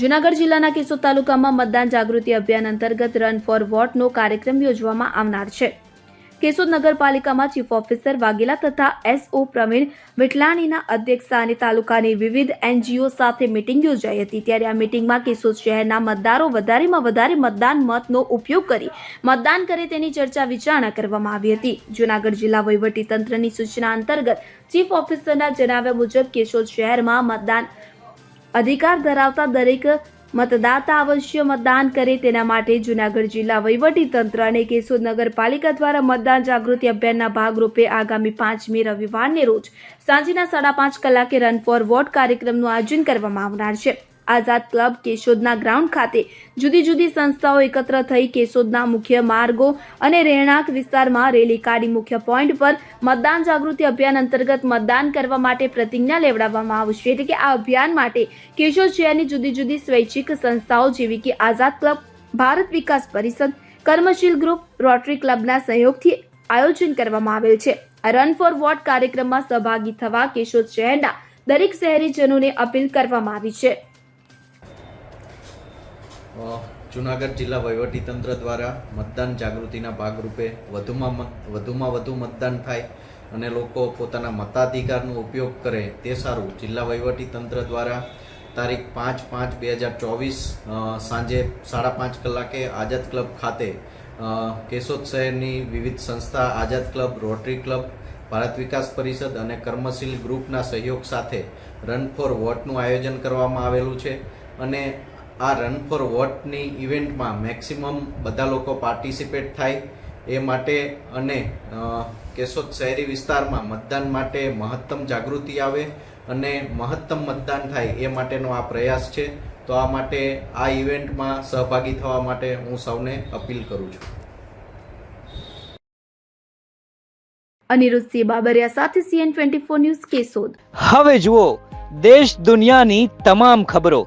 જૂનાગઢ જિલ્લાના કેશોદ તાલુકામાં મતદાન જાગૃતિ અભિયાન અંતર્ગત રન ફોર વોટનો કાર્યક્રમ યોજવામાં આવનાર છે. કેશોદ નગરપાલિકામાં ચીફ ઓફિસર વાઘેલા તથા એસઓ પ્રવીણ વિઠલાણીના અધ્યક્ષસ્થાને તાલુકાની વિવિધ એનજીઓ સાથે મિટિંગ યોજાઈ હતી. ત્યારે આ મિટિંગમાં કેશોદ શહેરના મતદારો વધારેમાં વધારે મતદાન મતનો ઉપયોગ કરી મતદાન કરે તેની ચર્ચા વિચારણા કરવામાં આવી હતી. જૂનાગઢ જિલ્લા વહીવટી તંત્રની સૂચના અંતર્ગત ચીફ ઓફિસરના જણાવ્યા મુજબ કેશોદ શહેરમાં મતદાન અધિકાર ધરાવતા દરેક મતદાતા અવશ્ય મતદાન કરે તેના માટે જૂનાગઢ જિલ્લા તંત્ર અને કેશોદ નગરપાલિકા દ્વારા મતદાન જાગૃતિ અભિયાનના ભાગરૂપે આગામી પાંચમી રવિવારને રોજ સાંજના સાડા પાંચ કલાકે રન ફોર વોટ કાર્યક્રમનું આયોજન કરવામાં આવનાર છે. આઝાદ ક્લબ કેશોદના ગ્રાઉન્ડ ખાતે જુદી જુદી સંસ્થાઓ એકત્ર થઈ કેશોદના મુખ્ય માર્ગો અને રહેણાંક વિસ્તારમાં રેલી કાઢી મુખ્ય પોઈન્ટ પર મતદાન જાગૃતિ અભિયાન અંતર્ગત મતદાન કરવા માટે પ્રતિજ્ઞા લેવડાવવામાં આવશે. એટલે કે આ અભિયાન માટે કેશોદ શહેરની જુદી જુદી સ્વૈચ્છિક સંસ્થાઓ જેવી કે Azad club, Bharat Vikas Parishad, Karmashil group, Rotary ક્લબના સહયોગથી આયોજન કરવામાં આવેલ છે. રન ફોર વોટ કાર્યક્રમમાં સહભાગી થવા કેશોદ શહેરના દરેક શહેરીજનોને અપીલ કરવામાં આવી છે. જુનાગઢ જિલ્લા વહીવટીતંત્ર દ્વારા મતદાન જાગૃતિના ભાગરૂપે વધુમાં વધુમાં વધુ મતદાન થાય અને લોકો પોતાના મતાધિકારનો ઉપયોગ કરે તે સારું. જિલ્લા વહીવટીતંત્ર દ્વારા તારીખ પાંચ પાંચ બે હજાર ચોવીસ સાંજે સાડા પાંચ કલાકે આઝાદ ક્લબ ખાતે કેશોદ શહેરની વિવિધ સંસ્થા, Azad club, Rotary club, Bharat Vikas Parishad અને કર્મશીલ ગ્રુપના સહયોગ સાથે રન ફોર વોટનું આયોજન કરવામાં આવેલું છે. અને આ રન ફોર વોટની ઇવેન્ટમાં મેક્સિમમ બધા લોકો પાર્ટિસિપેટ થાય એ માટે અને કેશોદ શહેરી વિસ્તારમાં મતદાન માટે મહત્તમ જાગૃતિ આવે અને મહત્તમ મતદાન થાય એ માટેનો આ પ્રયાસ છે. તો આ માટે આ ઇવેન્ટમાં સહભાગી થવા માટે હું સૌને અપીલ કરું છું. અનિરુદ્ધ સિંહ બાબરિયા સાથે CN twenty four news Keshod. હવે જુઓ દેશ દુનિયાની તમામ ખબરો.